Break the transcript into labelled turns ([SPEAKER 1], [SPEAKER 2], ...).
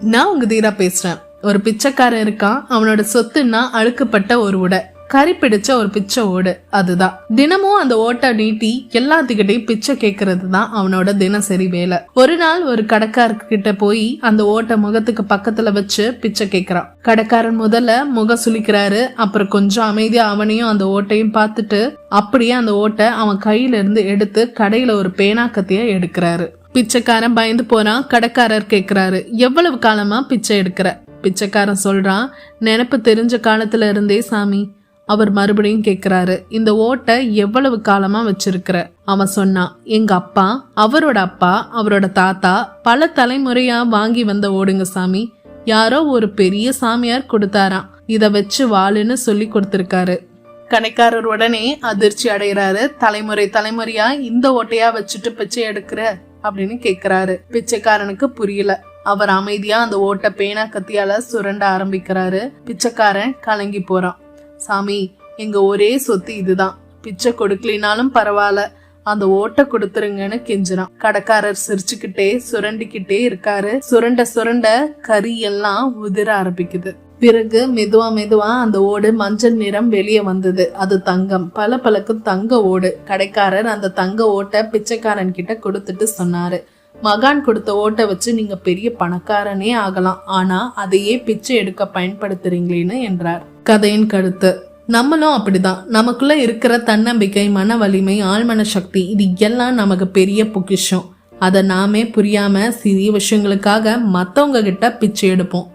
[SPEAKER 1] நான் உங்க தீரா பேசுறேன். ஒரு பிச்சைக்காரன் இருக்கான். அவனோட சொத்துன்னா அழுக்கப்பட்ட ஒரு உடை. கறி பிடிச்ச ஒரு பிச்சை ஓடு அதுதான். தினமும் அந்த ஓட்டை நீட்டி எல்லாத்துக்கிட்டையும் பிச்சை கேட்கறது தான் அவனோட தினசரி வேலை. ஒரு நாள் ஒரு கடைக்காரர்கிட்ட போய் அந்த ஓட்டை முகத்துக்கு பக்கத்துல வச்சு பிச்சை கேட்கறான் கடைக்காரன் முதல்ல முகம் சுளிக்கிறாரு அப்புறம் கொஞ்சம் அமைதியா அவனையும் அந்த ஓட்டையும் பார்த்துட்டு அப்படியே அந்த ஓட்டை அவன் கையில இருந்து எடுத்து கடையில ஒரு பேனாக்கத்தைய எடுக்கிறாரு. பிச்சைக்காரன் பயந்து போறான் கடைக்காரர் கேக்குறாரு எவ்வளவு காலமா பிச்சை எடுக்கிற? பிச்சைக்காரன் சொல்றான் நினப்பு தெரிஞ்ச காலத்துல இருந்தே சாமி அவர் மறுபடியும் கேக்குறாரு இந்த ஓட்டை எவ்வளவு காலமா வச்சிருக்கிற? அவன் சொன்னான் எங்க அப்பா அவரோட அப்பா அவரோட தாத்தா பல தலைமுறையா வாங்கி வந்த ஓடுங்க சாமி. யாரோ ஒரு பெரிய சாமியார் கொடுத்தாராம். இத வச்சு வாளுன்னு சொல்லி கொடுத்திருக்காரு. கணைக்காரர் உடனே அதிர்ச்சி அடைகிறாரு. தலைமுறை தலைமுறையா இந்த ஓட்டையா வச்சுட்டு பிச்சை எடுக்கிற? அப்படின்னு கேக்குறாரு. பிச்சைக்காரனுக்கு புரியல. அவர் அமைதியா அந்த ஓட்டை பேனா கத்தியால சுரண்ட ஆரம்பிக்கிறாரு. பிச்சைக்காரன் கலங்கி போறான். சாமி எங்க ஒரே சொத்து இதுதான். பிச்சை கொடுக்கலினாலும் பரவாயில்ல. அந்த ஓட்டை கொடுத்துருங்கன்னு கெஞ்சுறான். கடைக்காரர் சிரிச்சுக்கிட்டே சுரண்டிக்கிட்டே இருக்காரு. சுரண்ட சுரண்ட கறி எல்லாம் உதிர ஆரம்பிக்குது. பிறகு மெதுவா மெதுவா அந்த ஓடு மஞ்சள் நிறம் வெளியே வந்தது. அது தங்கம். பல பலக்கும் தங்க ஓடு. கடைக்காரர் அந்த தங்க ஓட்டை பிச்சைக்காரன் கிட்ட கொடுத்துட்டு சொன்னாரு. மகான் கொடுத்த ஓட்டை வச்சு நீங்க பெரிய பணக்காரனே ஆகலாம். ஆனா அதையே பிச்சை எடுக்க பயன்படுத்துறீங்களேன்னு என்றார். கதையின் கருத்து நம்மளும் அப்படிதான். நமக்குள்ள இருக்கிற தன்னம்பிக்கை மன வலிமை ஆழ்மன சக்தி இது எல்லாம் நமக்கு பெரிய பொக்கிஷம். அதை நாமே புரியாம சிறிய விஷயங்களுக்காக மற்றவங்க கிட்ட பிச்சை எடுப்போம்.